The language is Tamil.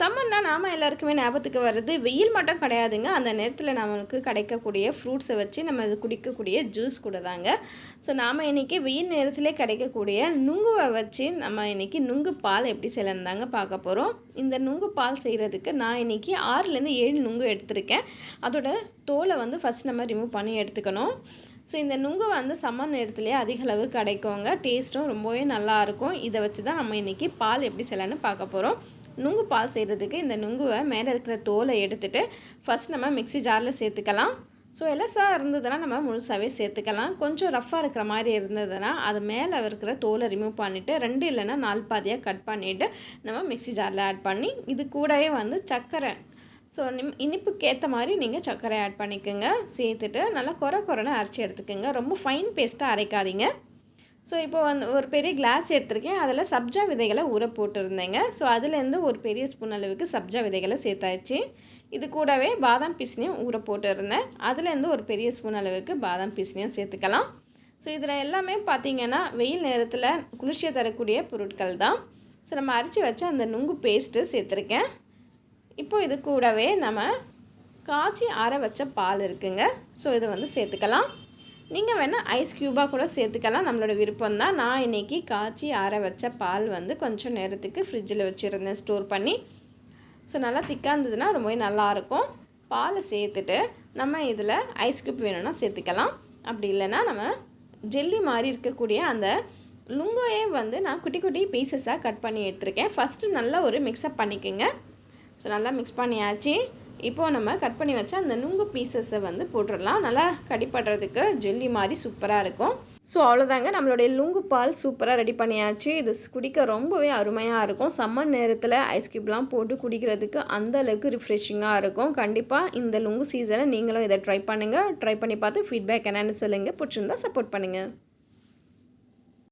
சம்மர்னா நாம் எல்லாருக்குமே ஞாபகத்துக்கு வர்றது வெயில் மட்டும் கிடையாதுங்க. அந்த நேரத்தில் நமக்கு கிடைக்கக்கூடிய ஃப்ரூட்ஸை வச்சு நம்ம இது குடிக்கக்கூடிய ஜூஸ் கூட தாங்க. ஸோ நாம் இன்றைக்கி வெயில் நேரத்திலே கிடைக்கக்கூடிய நுங்குவை வச்சு நம்ம இன்றைக்கி நுங்கு பால் எப்படி செய்யலன்னு தாங்க பார்க்க போகிறோம் இந்த நுங்கு பால் செய்கிறதுக்கு நான் இன்றைக்கி ஆறுலேருந்து ஏழு நுங்கு எடுத்திருக்கேன். அதோட தோலை வந்து ஃபஸ்ட் நம்ம ரிமூவ் பண்ணி எடுத்துக்கணும். ஸோ இந்த நுங்கு வந்து சம்மர் நேரத்துலேயே அதிக அளவு கிடைக்குங்க. டேஸ்ட்டும் ரொம்பவே நல்லாயிருக்கும் இதை வச்சு தான் நம்ம இன்றைக்கி பால் எப்படி செய்யலான்னு பார்க்க போகிறோம் நுங்கு பால் செய்கிறதுக்கு இந்த நுங்குவை மேலே இருக்கிற தோலை எடுத்துகிட்டு ஃபஸ்ட் நம்ம மிக்ஸி ஜாரில் சேர்த்துக்கலாம். ஸோ எலசாக இருந்ததுன்னா நம்ம முழுசாகவே சேர்த்துக்கலாம். கொஞ்சம் ரஃப்பாக இருக்கிற மாதிரி இருந்ததுன்னா அது மேலே இருக்கிற தோலை ரிமூவ் பண்ணிவிட்டு ரெண்டு இல்லைன்னா நாலு பாதியாக கட் பண்ணிவிட்டு நம்ம மிக்ஸி ஜாரில் ஆட் பண்ணி இது கூடவே வந்து சர்க்கரை. ஸோ நிம் இனிப்புக்கு ஏற்ற மாதிரி நீங்கள் சர்க்கரை ஆட் பண்ணிக்கோங்க. சேர்த்துட்டு நல்லா குறை குறைன்னு அரைச்சி எடுத்துக்கோங்க. ரொம்ப ஃபைன் பேஸ்ட்டாக அரைக்காதீங்க. ஸோ இப்போ வந்து ஒரு பெரிய கிளாஸ் எடுத்திருக்கேன். அதில் சப்ஜா விதைகளை ஊற போட்டுருந்தேங்க. ஸோ அதுலேருந்து ஒரு பெரிய ஸ்பூன் அளவுக்கு சப்ஜா விதைகளை சேர்த்தாச்சு. இது கூடவே பாதாம் பிஸ்னியும் ஊற போட்டுருந்தேன். அதுலேருந்து ஒரு பெரிய ஸ்பூன் அளவுக்கு பாதாம் பிஸ்னியும் சேர்த்துக்கலாம். ஸோ இதில் எல்லாமே பார்த்திங்கன்னா வெயில் நேரத்தில் குளிர்ச்சியை தரக்கூடிய பொருட்கள் தான். ஸோ நம்ம அரைச்சி வச்ச அந்த நுங்கு பேஸ்ட்டு சேர்த்துருக்கேன். இப்போ இது கூடவே நம்ம காய்ச்சி அரை வச்ச பால் இருக்குங்க. ஸோ இதை வந்து சேர்த்துக்கலாம். நீங்கள் வேணால் ஐஸ் க்யூபாக கூட சேர்த்துக்கலாம். நம்மளோட விருப்பம் தான் நான் இன்றைக்கி காய்ச்சி ஆற வச்ச பால் வந்து கொஞ்சம் நேரத்துக்கு ஃப்ரிட்ஜில் வச்சுருந்தேன் ஸ்டோர் பண்ணி. ஸோ நல்லா திக்காக இருந்ததுன்னா ரொம்பவே நல்லாயிருக்கும் பாலை சேர்த்துட்டு நம்ம இதில் ஐஸ் க்யூப் வேணும்னா சேர்த்துக்கலாம். அப்படி இல்லைன்னா நம்ம ஜெல்லி மாதிரி இருக்கக்கூடிய அந்த லுங்கோயே வந்து நான் குட்டி குட்டி பீசஸாக கட் பண்ணி எடுத்திருக்கேன். ஃபஸ்ட்டு நல்லா ஒரு மிக்ஸ்அப் பண்ணிக்கோங்க. ஸோ நல்லா மிக்ஸ் பண்ணியாச்சு. இப்போது நம்ம கட் பண்ணி வச்ச அந்த நுங்கு பீசஸை வந்து போட்டுடலாம். நல்லா கடிப்படுறதுக்கு ஜெல்லி மாதிரி சூப்பராக இருக்கும். ஸோ அவ்வளோதாங்க நம்மளுடைய லுங்கு பால் சூப்பராக ரெடி பண்ணியாச்சு. இது குடிக்க ரொம்பவே அருமையாக இருக்கும். சம்மர் நேரத்தில் ஐஸ் க்யூப்லாம் போட்டு குடிக்கிறதுக்கு அந்த அளவுக்கு ரிஃப்ரெஷிங்காக இருக்கும். கண்டிப்பாக இந்த லுங்கு சீசனை நீங்களும் இதை ட்ரை பண்ணுங்கள் ட்ரை பண்ணி பார்த்து ஃபீட்பேக் என்னென்னு சொல்லுங்கள் பிடிச்சிருந்தா சப்போர்ட் பண்ணுங்கள்